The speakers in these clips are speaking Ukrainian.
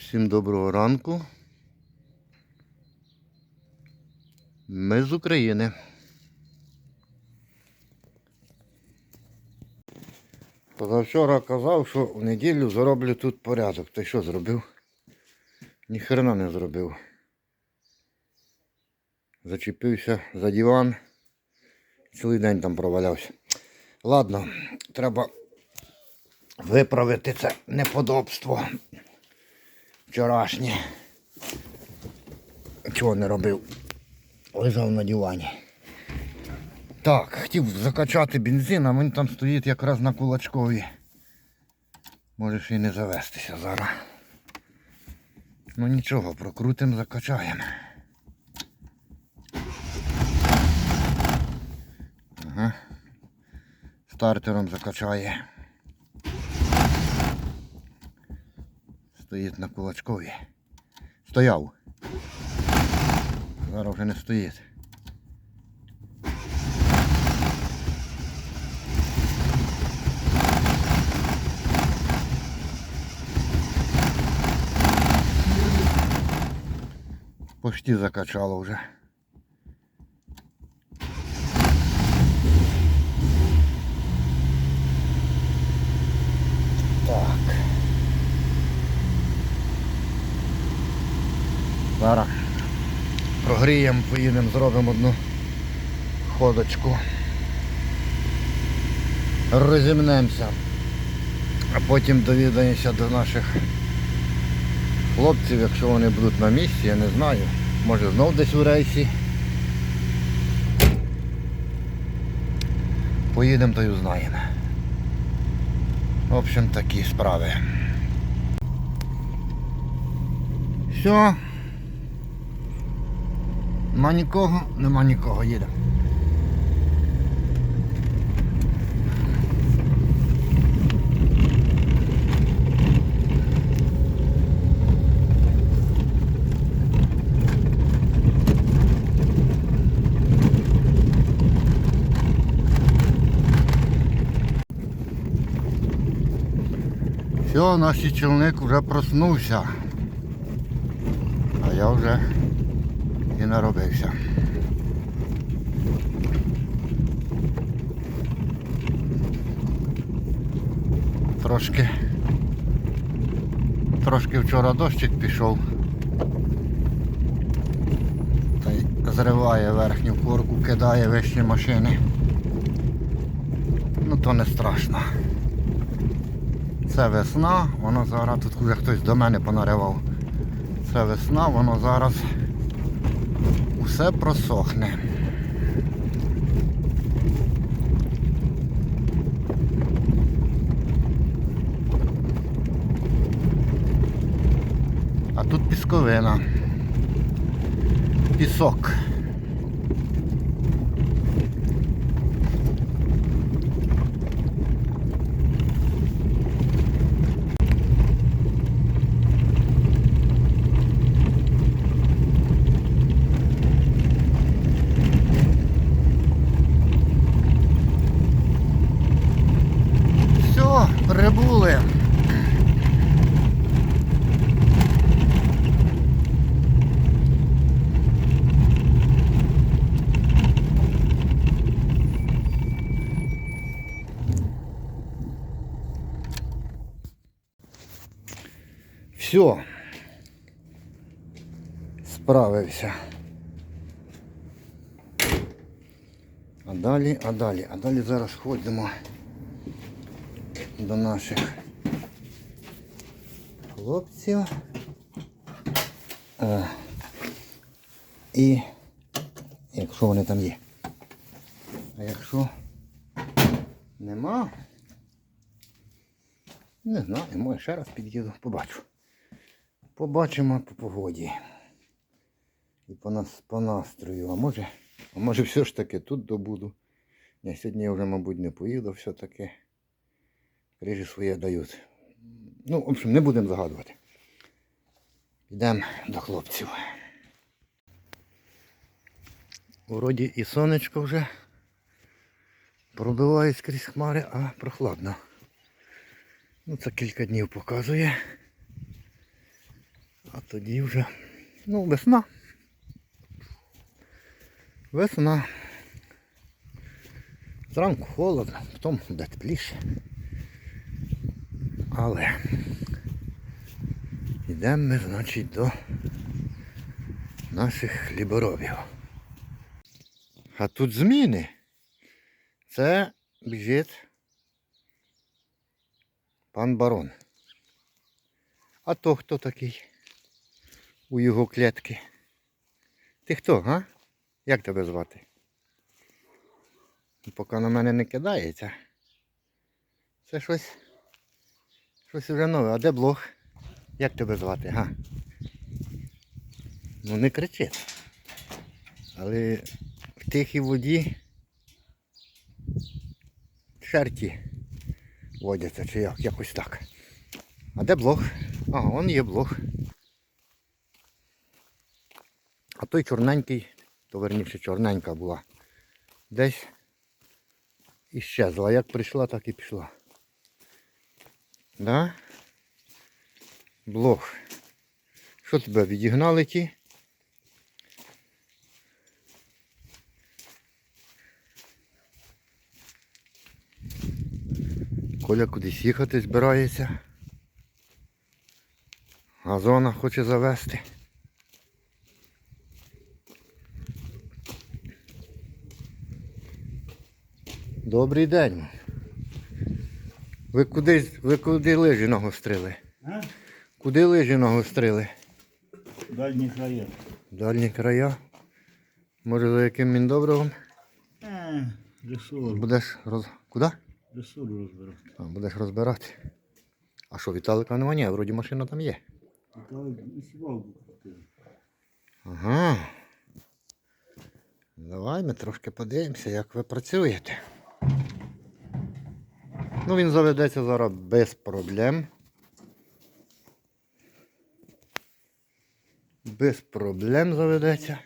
Всім доброго ранку. Ми з України. Позавчора казав, що в неділю зроблю тут порядок. Ти що зробив? Ніхрена не зробив. Зачепився за диван. Цілий день там провалявся. Ладно, треба виправити це неподобство вчорашнє. Чого не робив? Лежав на дивані. Так, хотів закачати бензин, а він там стоїть якраз на кулачкові. Можеш і не завестися зараз. Ну нічого, прокрутим, закачаємо. Ага. Стартером закачає. Стоїть на кулачкові. Стояв. Зараз вже не стоїть. Почти закачало вже. Так. Зараз прогріємо, поїдемо, зробимо одну ходочку. Розімнемося. А потім довідаємося до наших хлопців, якщо вони будуть на місці, я не знаю. Може знов десь у рейсі. Поїдемо то й узнаємо. В общем, такі справи. Все. Нема нікого, нема нікого, їдемо. Все, наш січельник вже проснувся. А я вже і наробився. Трошки. Трошки вчора дощик пішов. Та й зриває верхню корку, кидає вищі машини. Ну то не страшно. Це весна, воно зараз тут вже хтось до мене понаривав. Це весна, воно зараз усе просохне. А тут пісковина. Пісок. Все, прибули. Все. Справився. А далі, а далі, а далі зараз ходимо до наших хлопців. О. І якщо вони там є. А якщо нема, не знаю, може ще раз під'їду, побачу. Побачимо по погоді. І по, нас, по настрою. А може, а може все ж таки тут добуду. Я сьогодні вже, мабуть, не поїду все-таки. Крижі своє дають. Ну, в общем, не будемо загадувати. Йдемо до хлопців. Вроді і сонечко вже пробиває скрізь хмари, а прохладно. Ну, це кілька днів показує. А тоді вже, ну, весна. Весна. Зранку холодно, потім буде тепліше. Але йдемо ми, значить, до наших хліборобів. А тут зміни. Це біжить пан барон. А то хто такий у його клітки? Ти хто, га? Як тебе звати? Поки на мене не кидається. Це щось. Щось вже нове. А де блог? Як тебе звати, га? Ну не кричить. Але в тихій воді черті водяться, чи як, якось так. А де блог? Ага, он є блог. А той чорненький, то верніше чорненька була. Десь іщезла. Як прийшла, так і пішла. Да? Блог. Що тебе відігнали ті? Коля кудись їхати збирається. Газона хоче завести. Добрий день. Ви куди, ви куди лижі нагострили? А? Куди лижі нагострили? Дальні края. Дальні края. Може за яким міндобривом? Ресурс. Будеш роз... Куди? Ресурс розбирати. А, будеш розбирати. А що, Віталика нема? Ні, вроді машина там є. І сівалку крутили. Ага. Давай ми трошки подивимося, як ви працюєте. Ну, він заведеться зараз без проблем. Без проблем заведеться.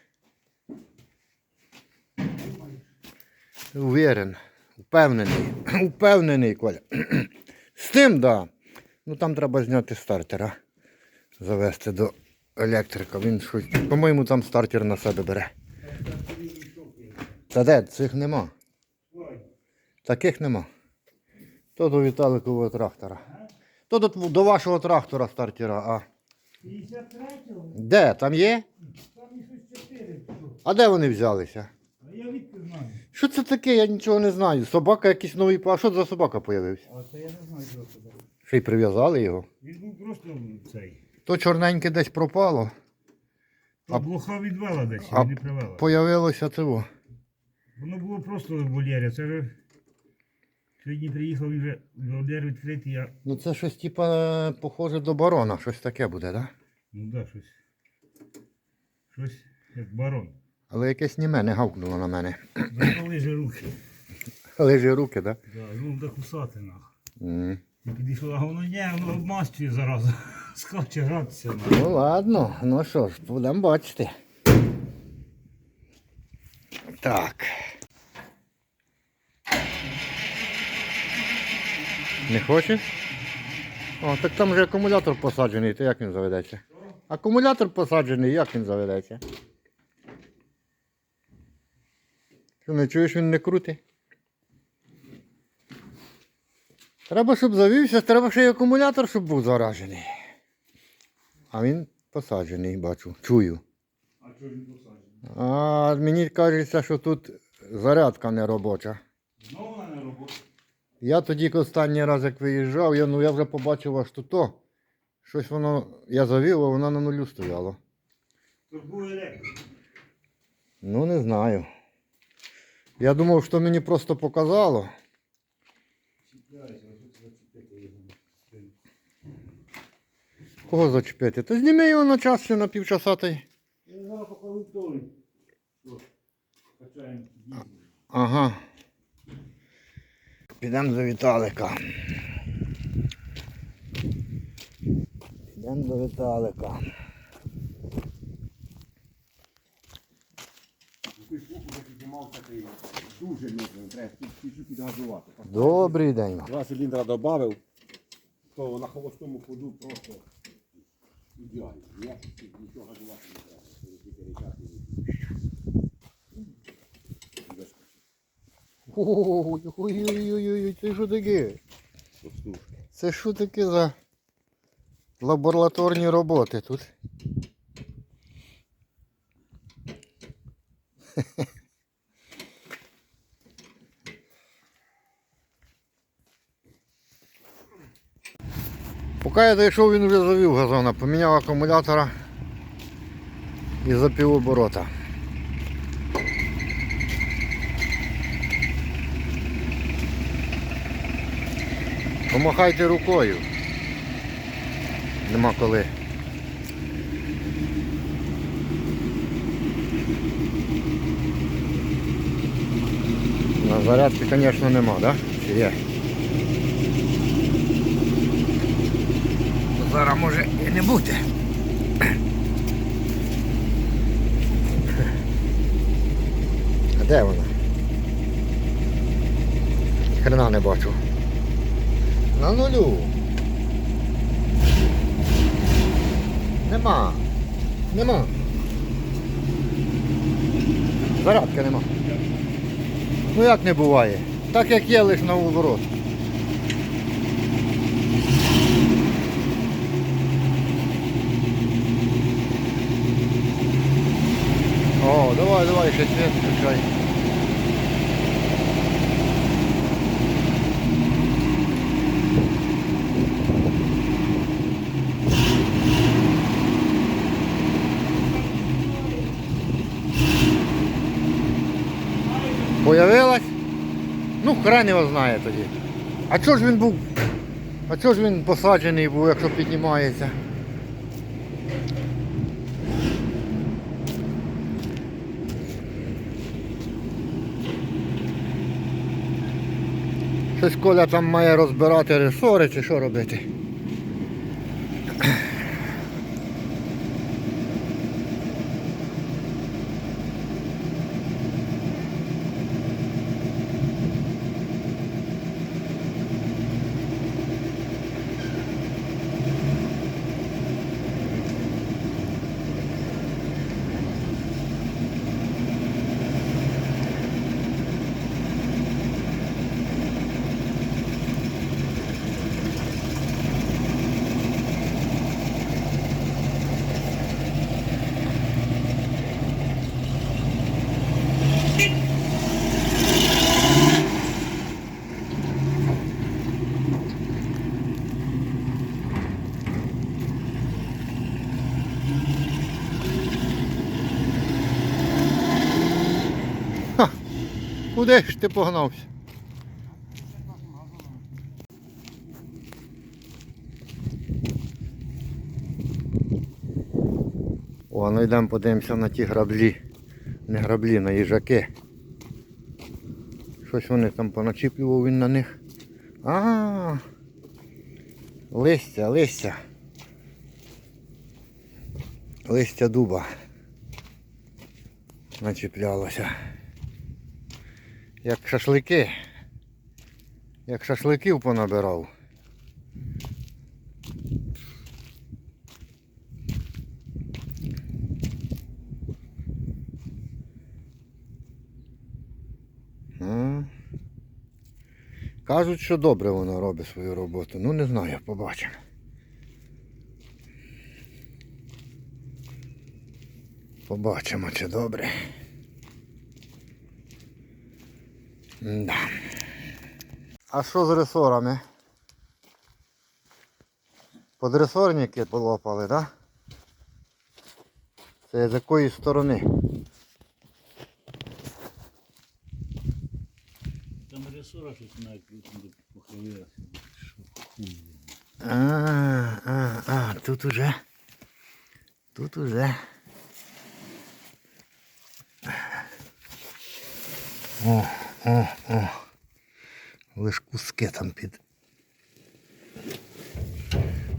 Уверен. Упевнений. Упевнений, Коля. З тим, да. Ну там треба зняти стартера. Завести до електрика. Він щось. По-моєму, там стартер на себе бере. Та де, цих нема. Таких нема. То до Віталикового трактора. То до, до вашого трактора стартера, а. 53-го? Де? Там є? Там їх щось 4. А де вони взялися? А я відки знаю. Що це таке? Я нічого не знаю. Собака якийсь новий. А що за собака появився? А це я не знаю, що це. Ще й прив'язали його. Він був просто цей. То чорненьке десь пропало. А блоха відвела десь, а не привела. Появилося цього. Воно було просто в вольєрі. Це вже сьогодні приїхав і вже вольєр відкритий, я. Ну це щось типа похоже до барона, щось таке буде, так? Да? Ну да, щось. Щось як барон. Але якесь німе не гавкнуло на мене. Запали же руки. Лежі руки, так? Да, ну буде кусати нах. Да? М. І підійшло, а воно ні, воно обмастює зараза. Скаче гратися. нах. Ну ладно, ну що ж, будемо бачити. Так. Не хочеш? О, так там же акумулятор посаджений, то як він заведеться? Акумулятор посаджений, як він заведеться? Що не чуєш, він не крутий? Треба, щоб завівся, треба ще й акумулятор, щоб був заражений. А він посаджений, бачу, чую. А чого він посаджений? А мені кажеться, що тут зарядка не робоча. Знову на роботу. Я тоді останній раз, як виїжджав, я, ну, я вже побачив аж тут то. Щось воно, я завів, а воно на нулю стояло. Тут був електрик. Ну, не знаю. Я думав, що мені просто показало. Кого зачепити? Та зніми його на час ще на півчаса та й. Я той. Що? Качаємо. Ага. Підемо до Віталика. Підемо до Віталика. Дуже міцний, треба чуть-чуть підгазувати. Добрий день. Два циліндра додав, то на холостому ходу просто ідеально. Ніяких нічого газувати не треба. Це тільки речати і без Ой-ой-ой, це що таке? Це що таке за лабораторні роботи тут? Поки я дійшов, він вже завів газона, поміняв акумулятора і за півоборота. Помахайте рукою. Нема коли. На зарядки, звісно, нема, да? Чи є? Зараз може і не бути. А де вона? Хрена не бачу. На нулю. Нема. Нема. Зарядки нема. Ну як не буває? Так як є лиш на уворот. О, давай, давай, ще світ включай. Появилась? Ну, хрен його знає тоді. А чого ж він був? А чого ж він посаджений був, якщо піднімається? Щось Коля там має розбирати ресори чи що робити. Куди ж ти погнався? О, ну йдемо подивимося на ті граблі. Не граблі, на їжаки. Щось вони там поначіплював він на них. А, -а, -а. листя, листя. Листя дуба. Начіплялося. Як шашлики. Як шашликів понабирав. Кажуть, що добре воно робить свою роботу. Ну не знаю, побачимо. Побачимо, чи добре. Да. А що з ресорами? Подресорники полопали, так? Да? Це з якої сторони? Там ресора щось навіть похилилася. Що хуй. А, а, а, тут уже. Тут уже. О, о, о. Лиш куски там під.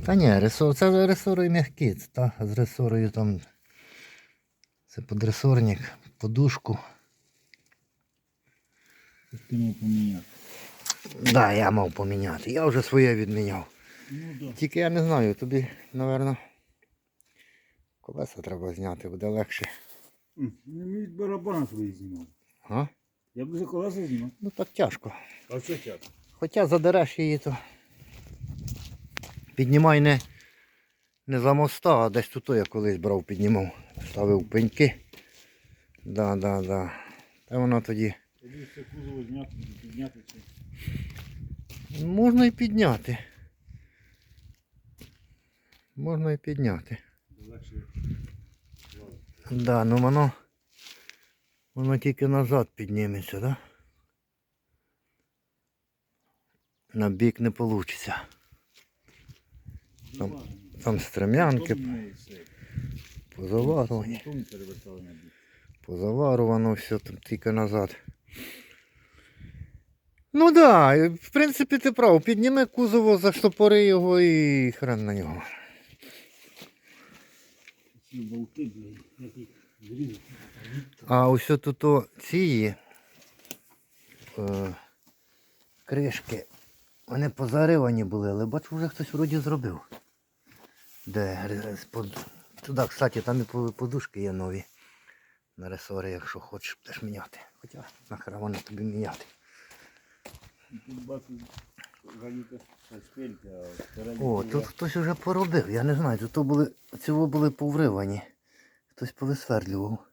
Та ні, ресор, це ресори м'які, це та, з ресорою там. Це подресорник, подушку. Це ти мав поміняти. Так, да, я мав поміняти. Я вже своє відміняв. Ну да. Тільки я не знаю, тобі, напевно, Колеса треба зняти, буде легше. Не мій барабан свої знімав. А? Я б за колеса знімав. Ну так тяжко. А що тяжко? Хоча задереш її, то піднімай не, не за моста, а десь тут я колись брав, піднімав. Ставив пеньки. Да, да, да. Та воно тоді Тоді все кузово зняти, підняти це. можна і підняти. Можна і підняти. Легше. Да, ну воно. Воно тільки назад підніметься, да? На бік не вийде. Там, там стрем'янки позаварувані. Позаварувано все там тільки назад. Ну так, да, в принципі, ти прав. Підніми кузово, заштопори його і хрен на нього. Ці болти, блін, як їх зрізати. А ось тут о ці е, кришки, вони позаривані були, але бачу, вже хтось вроді зробив. Де под- туди, кстати, там і подушки є нові. На ресори, якщо хочеш, будеш міняти. Хоча нахера вони тобі міняти. О, тут хтось вже поробив, я не знаю, тут були, цього були повривані. Хтось повисвердлював.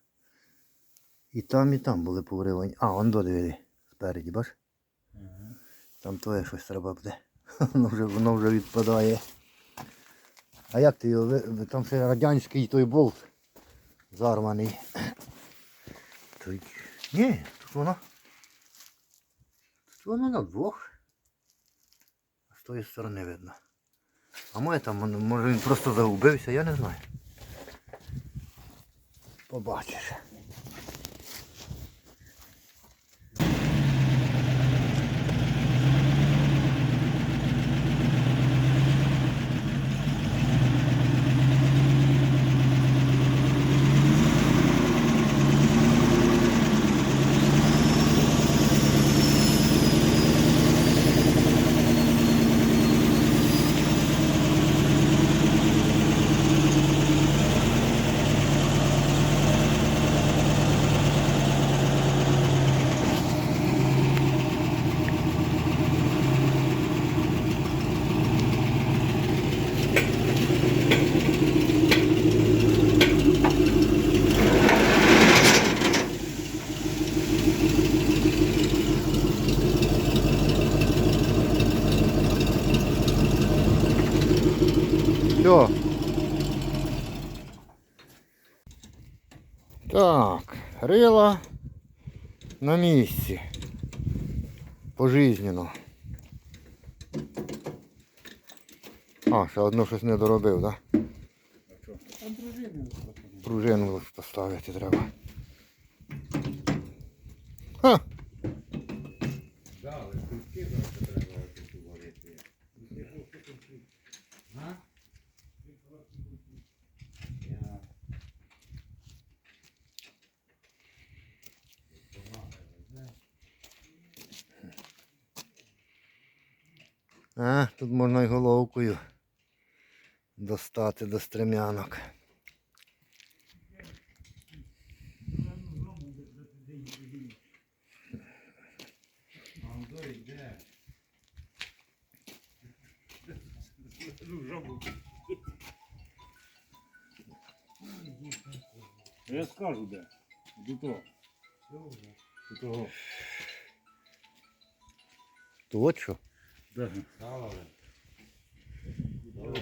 І там, і там були повривані. А, он додивили спереді, бач? Ага. Там твоє щось треба буде. Воно вже, воно вже відпадає. А як ти його? Там ще радянський той болт зарваний. Той... Ні, тут воно. Тут воно на двох. А з тої сторони видно. А моє там, може він просто загубився, я не знаю. Побачиш. Все. Так, рила на місці. Пожизненно. А, ще одно щось не доробив, так? Да? Там пружини. Пружину поставити треба. Ха! Да, але кульки зараз треба тут варити. А? Я... А, тут можна й головкою достати до стрем'янок. Я скажу, де. До того. До того. То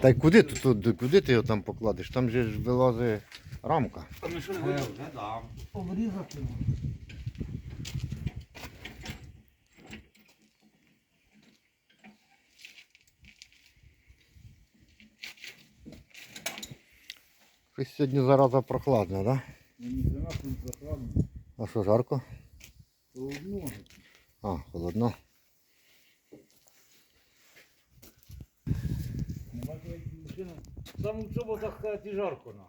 Та й куди ти тут, куди ти його там покладеш? Там же ж вилазить рамка. Не. Обрізати. Щось сьогодні зараза прохладна, да? Ну, ні хрена тут прохладно. А що, жарко? Холодно. А, холодно. Не бачу, як Сам в чоботах хаті жарко на.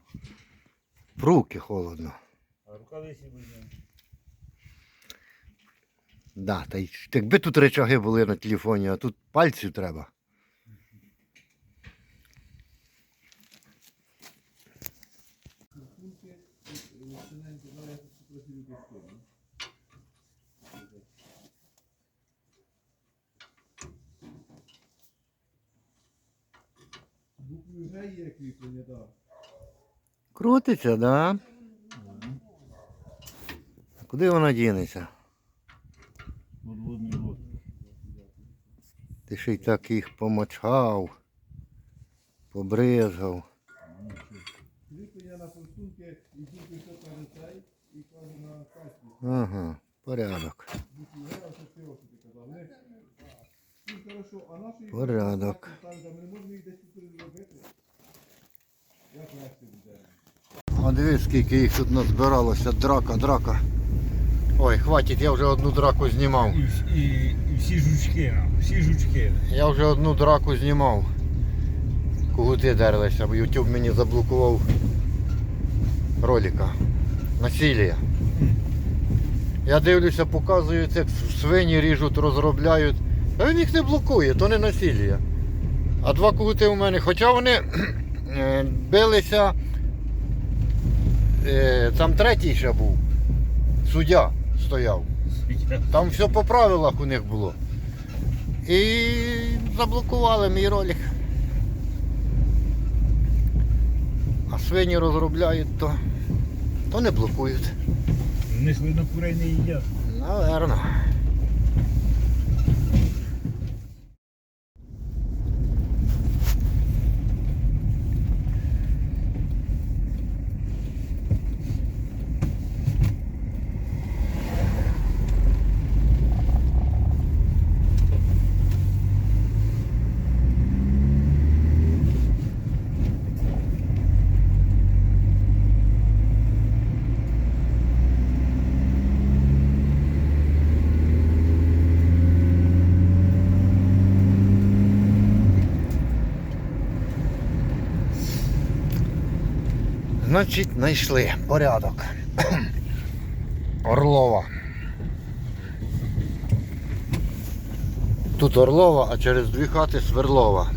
В руки холодно. А рукавиці візьмемо. Да, та й якби тут речаги були на телефоні, а тут пальців треба. форсунки, синенькі, ну я тут трохи люди скину. Букви Г є кріплення, так. Крутиться, да? А куди вона дінеться? Подводний лод. Ти ще й так їх помочав, побризгав. Кріплення на форсунки і тільки що каже і каже на касті. Ага, порядок. Букви Г, А дивись, скільки їх тут назбиралося. Драка, драка. Ой, хватить, я вже одну драку знімав. І, і, і всі жучки, всі жучки. Я вже одну драку знімав. Кугути дерлися, бо YouTube мені заблокував ролика. Насилля. Я дивлюся, показують, як свині ріжуть, розробляють. А він їх не блокує, то не насилля. А два кугути у мене, хоча вони билися. е, Там третій ще був. Суддя стояв. Там все по правилах у них було. І заблокували мій ролик. А свині розробляють, то, то не блокують. В них видно курей не їдять. Наверно. Значить, знайшли порядок. Орлова. Тут Орлова, а через дві хати Сверлова.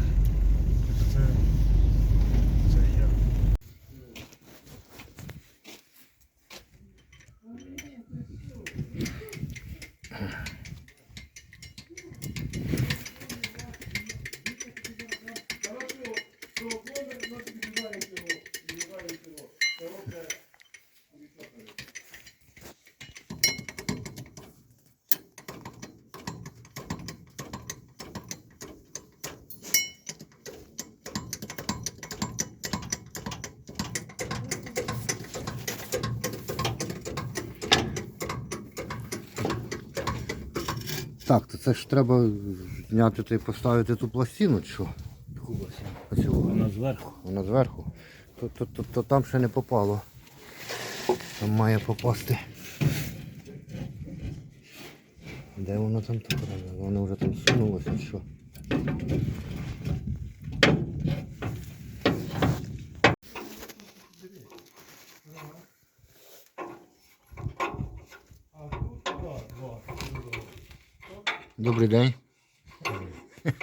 Так, то це ж треба зняти та й поставити ту пластину, чи що? Оцю. Вона зверху. Вона зверху. То, то, то, то там ще не попало. Там має попасти. Де воно там так? Воно вже там сунулося, чи що?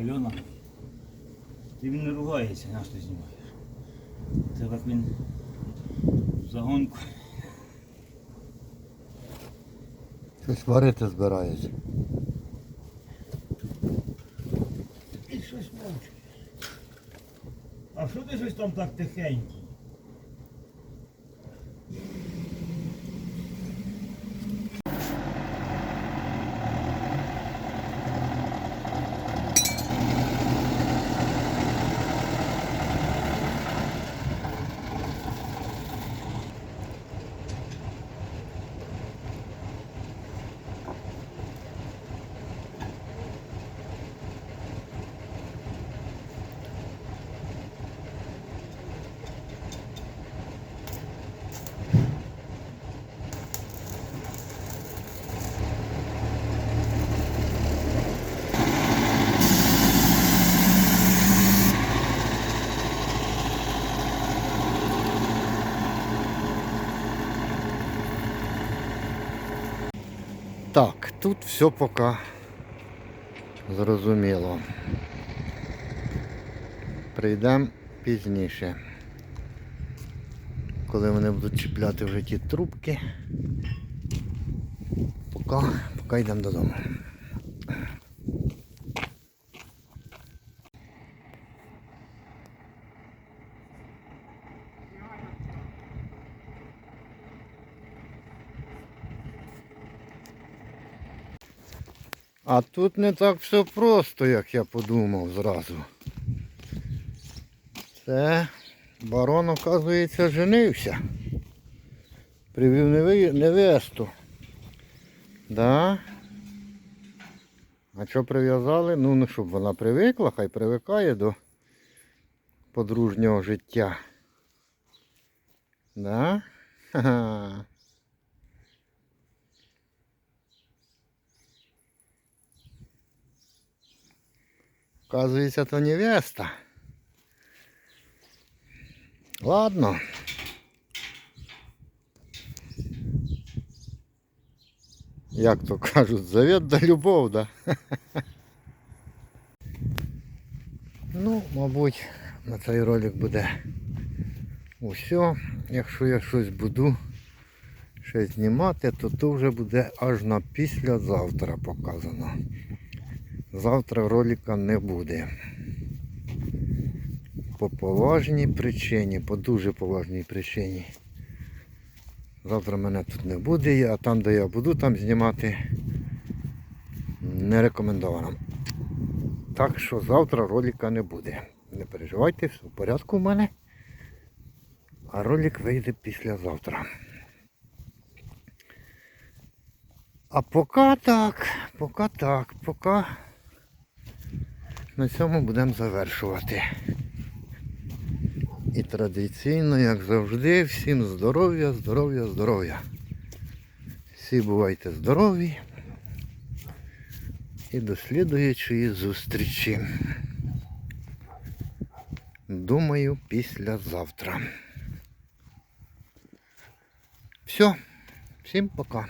Альона. Ти він не ругається, на що ти знімаєш. Це як він в загонку. Щось варити збирається. І щось мовчиш. А що ти щось там так тихенько? Так, тут все поки зрозуміло. Прийдемо пізніше. Коли вони будуть чіпляти вже ті трубки. Поки, поки йдемо додому. А тут не так все просто, як я подумав зразу. Це барон, оказується, женився. Привів невесту. Да? А що прив'язали? Ну, не щоб вона привикла, хай привикає до подружнього життя. Да? Ха-ха. Оказується, то невеста. Ладно. Як то кажуть, завет да любов, да? Ну, мабуть, на цей ролик буде усе. Якщо я щось буду ще знімати, то то вже буде аж на післязавтра показано. Завтра ролика не буде. По поважній причині, по дуже поважній причині. Завтра мене тут не буде, а там, де я буду там знімати, не рекомендовано. Так що завтра ролика не буде. Не переживайте, все в порядку в мене. А ролик вийде післязавтра. А поки так, поки так, поки на цьому будемо завершувати. І традиційно, як завжди, всім здоров'я, здоров'я, здоров'я. Всі бувайте здорові. І до слідуючої зустрічі. Думаю, післязавтра. Все, всім пока.